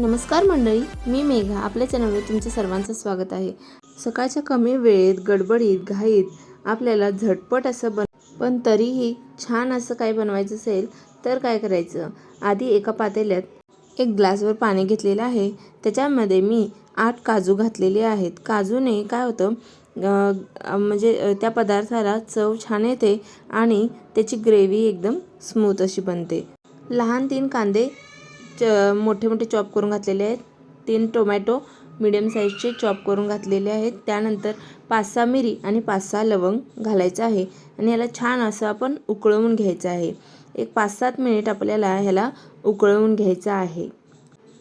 नमस्कार मंडळी मी मेघा. आपल्या चॅनलवर तुमच्या सर्वांचं स्वागत आहे. सकाळच्या कमी वेळेत गडबडीत घाईत आपल्याला झटपट असं बन पण तरीही छान असं काय बनवायचं असेल तर काय करायचं? आधी एका पातेल्यात एक ग्लासवर पाणी घेतलेलं आहे. त्याच्यामध्ये मी आठ काजू घातलेले आहेत. काजूने काय होतं म्हणजे त्या पदार्थाला चव छान येते आणि त्याची ग्रेव्ही एकदम स्मूथ अशी बनते. लहान तीन कांदे च मोठे मोठे चॉप करून घातलेले आहेत. तीन टोमॅटो मिडियम साईजचे चॉप करून घातलेले आहेत. त्यानंतर पाच सहा मिरी आणि पाच सहा लवंग घालायचं आहे आणि याला छान असं आपण उकळवून घ्यायचं आहे. एक पाच सात मिनिट आपल्याला ह्याला उकळवून घ्यायचं आहे.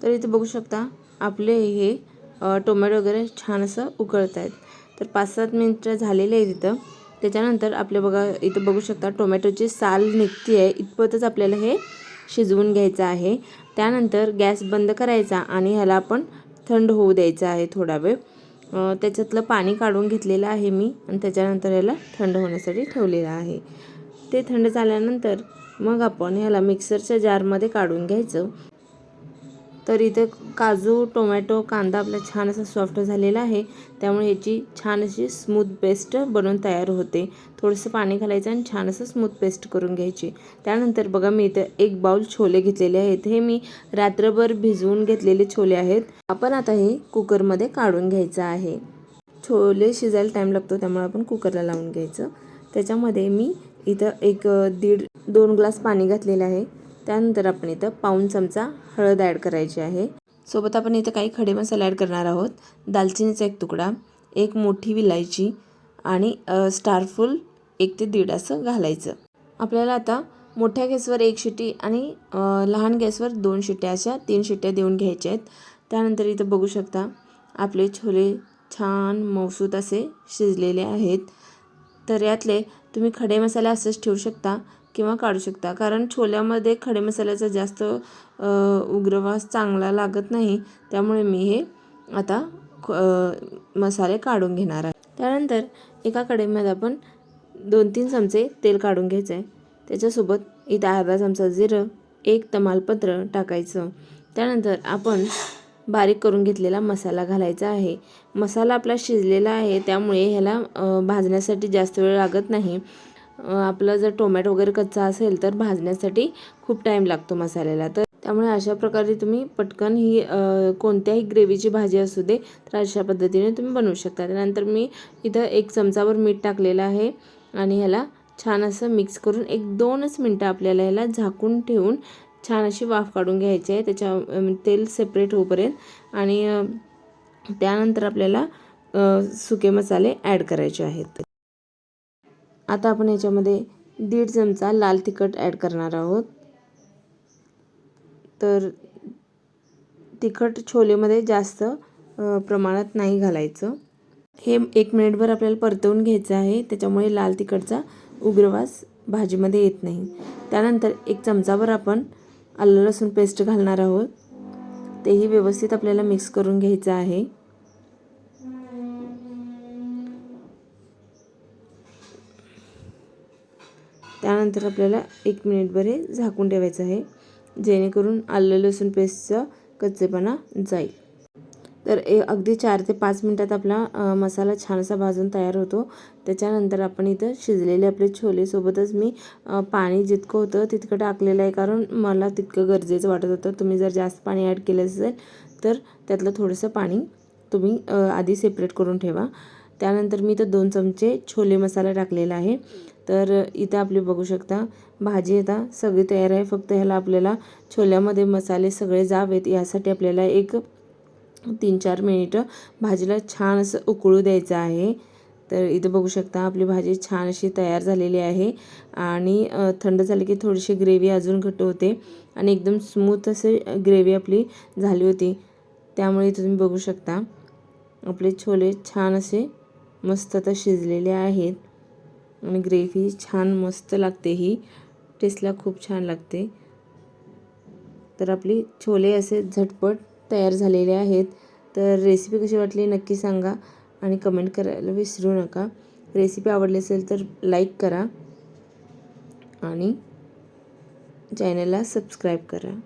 तर इथे बघू शकता आपले हे टोमॅटो वगैरे छान असं उकळत आहेत. तर पाच सात मिनिटं झालेले आहेत इथं. त्याच्यानंतर आपले बघा इथं बघू शकता टोमॅटोची साल निघती आहे इतपतच आपल्याला हे शिजवून घ्यायचं आहे. त्यानंतर गॅस बंद करायचा आणि ह्याला आपण थंड होऊ द्यायचं आहे थोडा वेळ. त्याच्यातलं पाणी काढून घेतलेलं आहे मी आणि त्याच्यानंतर ह्याला थंड होण्यासाठी ठेवलेलं आहे. ते थंड झाल्यानंतर मग आपण ह्याला मिक्सरच्या जारमध्ये काढून घ्यायचं. तर इथे काजू टोमॅटो कांदा आपला छान असा सॉफ्ट झालेला आहे. त्यामुळे ह्याची छान अशी स्मूथ पेस्ट बनवून तयार होते. थोडंसं पाणी घालायचं आणि छान असं स्मूथ पेस्ट करून घ्यायची. त्यानंतर बघा मी इथं एक बाउल छोले घेतलेले आहेत. हे मी रात्रभर भिजवून घेतलेले छोले आहेत. आपण आता हे कुकरमध्ये काढून घ्यायचं आहे. छोले शिजायला टाईम लागतो त्यामुळे आपण कुकरला लावून घ्यायचं. त्याच्यामध्ये मी इथं एक दीड दोन ग्लास पाणी घातलेलं आहे. त्यानंतर आपण इथं पाऊण चमचा हळद ॲड करायची आहे. सोबत आपण इथं काही खडे मसाले ॲड करणार आहोत. दालचिनीचा एक तुकडा एक मोठी विलायची आणि स्टारफूल स्टारफुल एक ते दीड असं घालायचं. आपल्याला आता मोठ्या गॅसवर एक शिट्टी आणि लहान गॅसवर दोन शिट्ट्या अशा तीन शिट्ट्या देऊन घ्यायच्या आहेत. त्यानंतर इथं बघू शकता आपले छोले छान मौसूत असे शिजलेले आहेत. तर यातले तुम्ही खडे मसाले असंच ठेवू शकता. किंवा काढू शकता. कारण छोल्यामध्ये खडे मसाल्याचा जास्त उग्रवास चांगला लागत नाही. त्यामुळे मी हे आता ख- मसाले काढून घेणार आहे. त्यानंतर एका कडेमध्ये आपण दोन तीन चमचे तेल काढून घ्यायचं आहे त्याच्यासोबत इथं अर्धा चमचा जिरं एक तमालपत्र टाकायचं. त्यानंतर आपण बारीक करून घेतलेला मसाला घालायचा आहे. मसाला आपला शिजलेला आहे त्यामुळे ह्याला भाजण्यासाठी जास्त वेळ लागत नाही. आपलं जर टोमॅटो वगैरे कच्चा असेल तर भाजण्यासाठी खूप टाईम लागतो मसाल्याला. तर त्यामुळे अशा प्रकारे तुम्ही पटकन ही कोणत्याही ग्रेव्हीची भाजी असू दे तर अशा पद्धतीने तुम्ही बनवू शकता. त्यानंतर मी इथं एक चमचावर मीठ टाकलेलं आहे आणि ह्याला छान असं मिक्स करून एक दोनच मिनटं आपल्याला ह्याला झाकून ठेवून छान अशी वाफ काढून घ्यायची आहे. त्याच्या तेल सेपरेट होईपर्यंत आणि त्यानंतर आपल्याला सुके मसाले ॲड करायचे आहेत. आता आपण याच्यामध्ये दीड चमचा लाल तिखट ॲड करणार आहोत. तर तिखट छोलेमध्ये जास्त प्रमाणात नाही घालायचं. हे एक मिनिटभर आपल्याला परतवून घ्यायचं आहे. त्याच्यामुळे लाल तिखटचा उग्रवास भाजीमध्ये येत नाही. त्यानंतर एक चमचाभर आपण आलं लसूण पेस्ट घालणार आहोत. तेही व्यवस्थित आपल्याला मिक्स करून घ्यायचं आहे. त्यानंतर आपल्याला एक मिनिटभर हे झाकून ठेवायचं आहे जेणेकरून आलं लसूण पेस्टचा कच्चेपणा जाईल. तर ए अगदी चार ते पाच मिनटात आपला मसाला छान असा भाजून तयार होतो. त्याच्यानंतर आपण इथं शिजलेले आपले छोलेसोबतच मी पाणी जितकं होतं तितकं टाकलेलं आहे कारण मला तितकं गरजेचं वाटत होतं. तुम्ही जर जास्त पाणी ॲड केलं असेल तर त्यातलं थोडंसं पाणी तुम्ही आधी सेपरेट करून ठेवा. त्यानंतर मी इथं दोन चमचे छोले मसाला टाकलेला आहे. तर इथं आपली बघू शकता भाजी आता सगळी तयार आहे. फक्त ह्याला आपल्याला छोल्यामध्ये मसाले सगळे जावेत. यासाठी आपल्याला एक तीन चार मिनिटं भाजीला छान असं उकळू द्यायचं आहे. तर इथं बघू शकता आपली भाजी छान अशी तयार झालेली आहे. आणि थंड झाली की थोडीशी ग्रेव्ही अजून घट्ट होते. आणि एकदम स्मूथ असे ग्रेव्ही आपली झाली होती. त्यामुळे इथं तुम्ही बघू शकता आपले छोले छान असे मस्त आता शिजलेले आहेत. आणि ग्रेव्ही छान मस्त लागते ही. टेस्टला खूप छान लागते. तर आपली छोले असे झटपट तयार झालेले आहेत. तर रेसिपी कशी वाटली नक्की सांगा आणि कमेंट करायला विसरू नका. रेसिपी आवडली असेल तर लाईक करा आणि चॅनलला सबस्क्राईब करा.